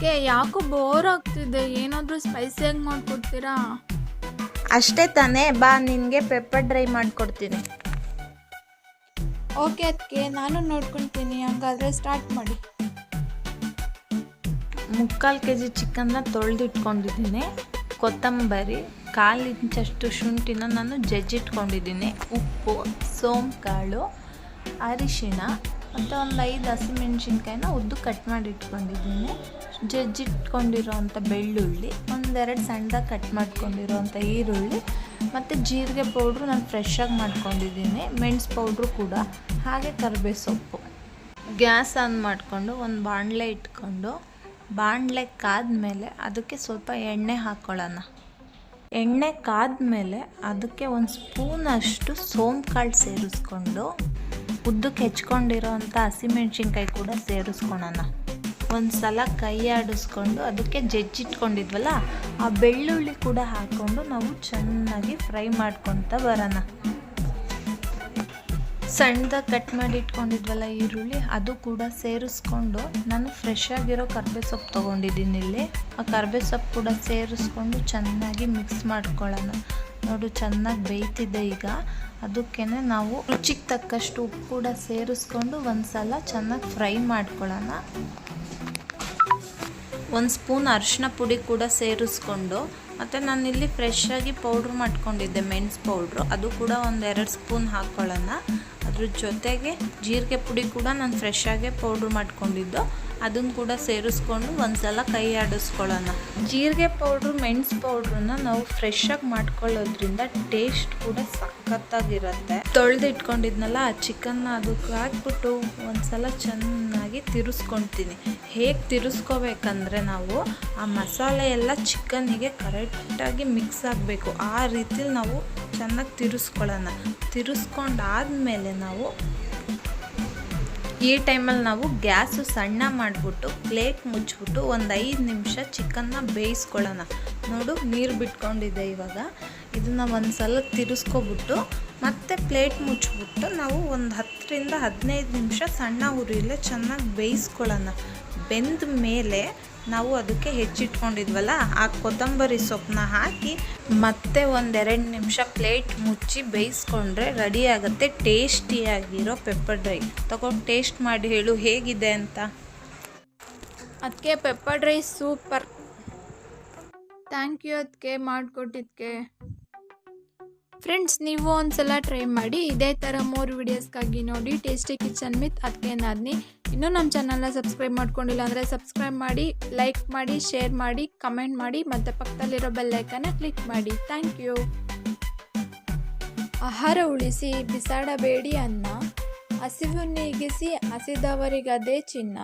ಅದಕ್ಕೆ ಯಾಕೋ ಬೋರ್ ಆಗ್ತಿದೆ. ಏನಾದರೂ ಸ್ಪೈಸಿಯಾಗಿ ಮಾಡಿಕೊಡ್ತೀರಾ? ಅಷ್ಟೇ ತಾನೇ. ಬಾ ನಿನಗೆ ಪೆಪ್ಪರ್ ಡ್ರೈ ಮಾಡಿಕೊಡ್ತೀನಿ. ಓಕೆ ಅದಕ್ಕೆ ನಾನು ನೋಡ್ಕೊಳ್ತೀನಿ. ಹಂಗಾದ್ರೆ ಸ್ಟಾರ್ಟ್ ಮಾಡಿ. ಮುಕ್ಕಾಲು ಕೆ ಜಿ ಚಿಕನ್ನ ತೊಳೆದಿಟ್ಕೊಂಡಿದ್ದೀನಿ ಕೊತ್ತಂಬರಿ ಕಾಲು ಇಂಚಷ್ಟು ಶುಂಠಿನ ನಾನು ಜಜ್ಜಿಟ್ಕೊಂಡಿದ್ದೀನಿ. ಉಪ್ಪು ಸೋಂಕಾಳು ಅರಿಶಿಣ ಮತ್ತು ಒಂದು ಐದು ಹಸಿಮೆಣ್ಸಿನ್ಕಾಯಿನ ಉದ್ದು ಕಟ್ ಮಾಡಿ ಇಟ್ಕೊಂಡಿದ್ದೀನಿ ಜಜ್ಜಿಟ್ಕೊಂಡಿರೋವಂಥ ಬೆಳ್ಳುಳ್ಳಿ, ಒಂದೆರಡು ಸಣ್ಣದಾಗಿ ಕಟ್ ಮಾಡ್ಕೊಂಡಿರೋವಂಥ ಈರುಳ್ಳಿ, ಮತ್ತು ಜೀರಿಗೆ ಪೌಡ್ರು ನಾನು ಫ್ರೆಶ್ಶಾಗಿ ಮಾಡ್ಕೊಂಡಿದ್ದೀನಿ. ಮೆಣಸು ಪೌಡ್ರು ಕೂಡ, ಹಾಗೆ ಕರಿಬೇ ಸೊಪ್ಪು. ಗ್ಯಾಸ್ ಆನ್ ಮಾಡಿಕೊಂಡು ಒಂದು ಬಾಣಲೆ ಇಟ್ಕೊಂಡು, ಬಾಣಲೆ ಕಾದ್ಮೇಲೆ ಅದಕ್ಕೆ ಸ್ವಲ್ಪ ಎಣ್ಣೆ ಹಾಕ್ಕೊಳ್ಳೋಣ ಎಣ್ಣೆ ಕಾದ್ಮೇಲೆ ಅದಕ್ಕೆ ಒಂದು ಸ್ಪೂನಷ್ಟು ಸೋಂಕಾಳು ಸೇರಿಸ್ಕೊಂಡು ಉದ್ದಕ್ಕೆ ಹೆಚ್ಕೊಂಡಿರೋ ಅಂಥ ಹಸಿಮೆಣ್ಸಿನ್ಕಾಯಿ ಕೂಡ ಸೇರಿಸ್ಕೊಳೋಣ. ಒಂದು ಸಲ ಕೈ ಆಡಿಸ್ಕೊಂಡು ಅದಕ್ಕೆ ಜಜ್ಜಿಟ್ಕೊಂಡಿದ್ವಲ್ಲ, ಆ ಬೆಳ್ಳುಳ್ಳಿ ಕೂಡ ಹಾಕ್ಕೊಂಡು ನಾವು ಚೆನ್ನಾಗಿ ಫ್ರೈ ಮಾಡ್ಕೊತ ಬರೋಣ. ಸಣ್ಣದಾಗಿ ಕಟ್ ಮಾಡಿ ಇಟ್ಕೊಂಡಿದ್ವಲ್ಲ ಈರುಳ್ಳಿ, ಅದು ಕೂಡ ಸೇರಿಸ್ಕೊಂಡು ನಾನು ಫ್ರೆಶ್ ಆಗಿರೋ ಕರ್ಬೇ ಸೊಪ್ಪು ತೊಗೊಂಡಿದ್ದೀನಿ ಇಲ್ಲಿ. ಆ ಕರ್ಬೇ ಸೊಪ್ಪು ಕೂಡ ಸೇರಿಸ್ಕೊಂಡು ಚೆನ್ನಾಗಿ ಮಿಕ್ಸ್ ಮಾಡ್ಕೊಳ್ಳೋಣ. ನೋಡು, ಚೆನ್ನಾಗಿ ಬೇಯ್ತಿದೆ ಈಗ. ಅದಕ್ಕೆ ನಾವು ರುಚಿಗೆ ತಕ್ಕಷ್ಟು ಉಪ್ಪು ಕೂಡ ಸೇರಿಸ್ಕೊಂಡು ಒಂದು ಸಲ ಚೆನ್ನಾಗಿ ಫ್ರೈ ಮಾಡ್ಕೊಳ್ಳೋಣ. ಒಂದು ಸ್ಪೂನ್ ಅರಿಶಿನ ಪುಡಿ ಕೂಡ ಸೇರಿಸ್ಕೊಂಡು, ಮತ್ತು ನಾನಿಲ್ಲಿ ಫ್ರೆಶ್ ಆಗಿ ಪೌಡ್ರ್ ಮಾಡ್ಕೊಂಡಿದ್ದೆ ಮೆಣಸು ಪೌಡ್ರು ಅದು ಕೂಡ ಒಂದು ಎರಡು ಸ್ಪೂನ್ ಹಾಕ್ಕೊಳ್ಳೋಣ ಅದ್ರ ಜೊತೆಗೆ ಜೀರಿಗೆ ಪುಡಿ ಕೂಡ ನಾನು ಫ್ರೆಶ್ ಆಗೇ ಪೌಡ್ರ್ ಮಾಡ್ಕೊಂಡಿದ್ದು. ಅದನ್ನು ಕೂಡ ಸೇರಿಸ್ಕೊಂಡು ಒಂದು ಸಲ ಕೈ ಆಡಿಸ್ಕೊಳ್ಳೋಣ. ಜೀರಿಗೆ ಪೌಡ್ರು ಮೆಣಸು ಪೌಡ್ರನ್ನ ನಾವು ಫ್ರೆಶ್ ಆಗಿ ಮಾಡ್ಕೊಳ್ಳೋದ್ರಿಂದ ಟೇಸ್ಟ್ ಕೂಡ ಸಖತ್ತಾಗಿರುತ್ತೆ. ತೊಳೆದಿಟ್ಕೊಂಡಿದ್ನಲ್ಲ, ಆ ಚಿಕನ್ನ ಅದಕ್ಕೆ ಹಾಕ್ಬಿಟ್ಟು ಒಂದು ಸಲ ಚೆನ್ನಾಗಿ ತಿರುಸ್ಕೊಳ್ತೀನಿ ಹೇಗೆ ತಿರುಸ್ಕೋಬೇಕಂದ್ರೆ ನಾವು ಆ ಮಸಾಲೆ ಎಲ್ಲ ಚಿಕನ್ನಿಗೆ ಕರೆಕ್ಟಾಗಿ ಮಿಕ್ಸ್ ಆಗಬೇಕು. ಆ ರೀತಿಲಿ ನಾವು ಚೆನ್ನಾಗಿ ತಿರುಸ್ಕೊಳ್ಳೋಣ. ತಿರುಸ್ಕೊಂಡಾದಮೇಲೆ ನಾವು ಈ ಟೈಮಲ್ಲಿ ನಾವು ಗ್ಯಾಸು ಸಣ್ಣ ಮಾಡಿಬಿಟ್ಟು, ಪ್ಲೇಟ್ ಮುಚ್ಚಿಬಿಟ್ಟು ಒಂದು ಐದು ನಿಮಿಷ ಚಿಕನ್ನ ಬೇಯಿಸ್ಕೊಳ್ಳೋಣ. ನೋಡು, ನೀರು ಬಿಟ್ಕೊಂಡಿದೆ ಇವಾಗ. ಇದನ್ನು ಒಂದು ಸಲ ತಿರುಸ್ಕೊಬಿಟ್ಟು, ಮತ್ತೆ ಪ್ಲೇಟ್ ಮುಚ್ಚಿಬಿಟ್ಟು ನಾವು ಒಂದು ಹತ್ತರಿಂದ ಹದಿನೈದು ನಿಮಿಷ ಸಣ್ಣ ಉರಿಯಲ್ಲೇ ಚೆನ್ನಾಗಿ ಬೇಯಿಸ್ಕೊಳ್ಳೋಣ. ಬೆಂದ ಮೇಲೆ ನಾವು ಅದಕ್ಕೆ ಹೆಚ್ಚಿಟ್ಕೊಂಡಿದ್ವಲ್ಲ, ಆ ಕೊತ್ತಂಬರಿ ಸೊಪ್ಪನ್ನ ಹಾಕಿ ಮತ್ತೆ ಒಂದೆರಡು ನಿಮಿಷ ಪ್ಲೇಟ್ ಮುಚ್ಚಿ ಬೇಯಿಸ್ಕೊಂಡ್ರೆ ರೆಡಿ ಆಗುತ್ತೆ, ಟೇಸ್ಟಿಯಾಗಿರೋ ಪೆಪ್ಪರ್ ಡ್ರೈ ತಗೊಂಡು ಟೇಸ್ಟ್ ಮಾಡಿ ಹೇಳು, ಹೇಗಿದೆ ಅಂತ. ಅದಕ್ಕೆ pepper dry super thank you ಅದಕ್ಕೆ ಮಾಡಿಕೊಟ್ಟಿದ್ದಕ್ಕೆ ಫ್ರೆಂಡ್ಸ್ ನೀವು ಒಂದ್ಸಲ ಟ್ರೈ ಮಾಡಿ ಇದೇ ಥರ ಮೂರು ವಿಡಿಯೋಸ್ಗಾಗಿ ನೋಡಿ ಟೇಸ್ಟಿ ಕಿಚನ್ ಮಿತ್ ಅದಕ್ಕೆ ನಾದ್ನಿ ಇನ್ನೂ ನಮ್ಮ ಚಾನಲ್ನ ಸಬ್ಸ್ಕ್ರೈಬ್ ಮಾಡ್ಕೊಂಡಿಲ್ಲ ಅಂದರೆ ಸಬ್ಸ್ಕ್ರೈಬ್ ಮಾಡಿ ಲೈಕ್ ಮಾಡಿ ಶೇರ್ ಮಾಡಿ ಕಮೆಂಟ್ ಮಾಡಿ, ಮತ್ತು ಪಕ್ಕದಲ್ಲಿರೋ ಬೆಲ್ಲೈಕನ್ನ ಕ್ಲಿಕ್ ಮಾಡಿ. ಥ್ಯಾಂಕ್ ಯು ಆಹಾರ ಉಳಿಸಿ, ಬಿಸಾಡಬೇಡಿ ಅನ್ನ. ಹಸಿವು ನೀಗಿಸಿ ಹಸಿದವರಿಗದೇ ಚಿನ್ನ.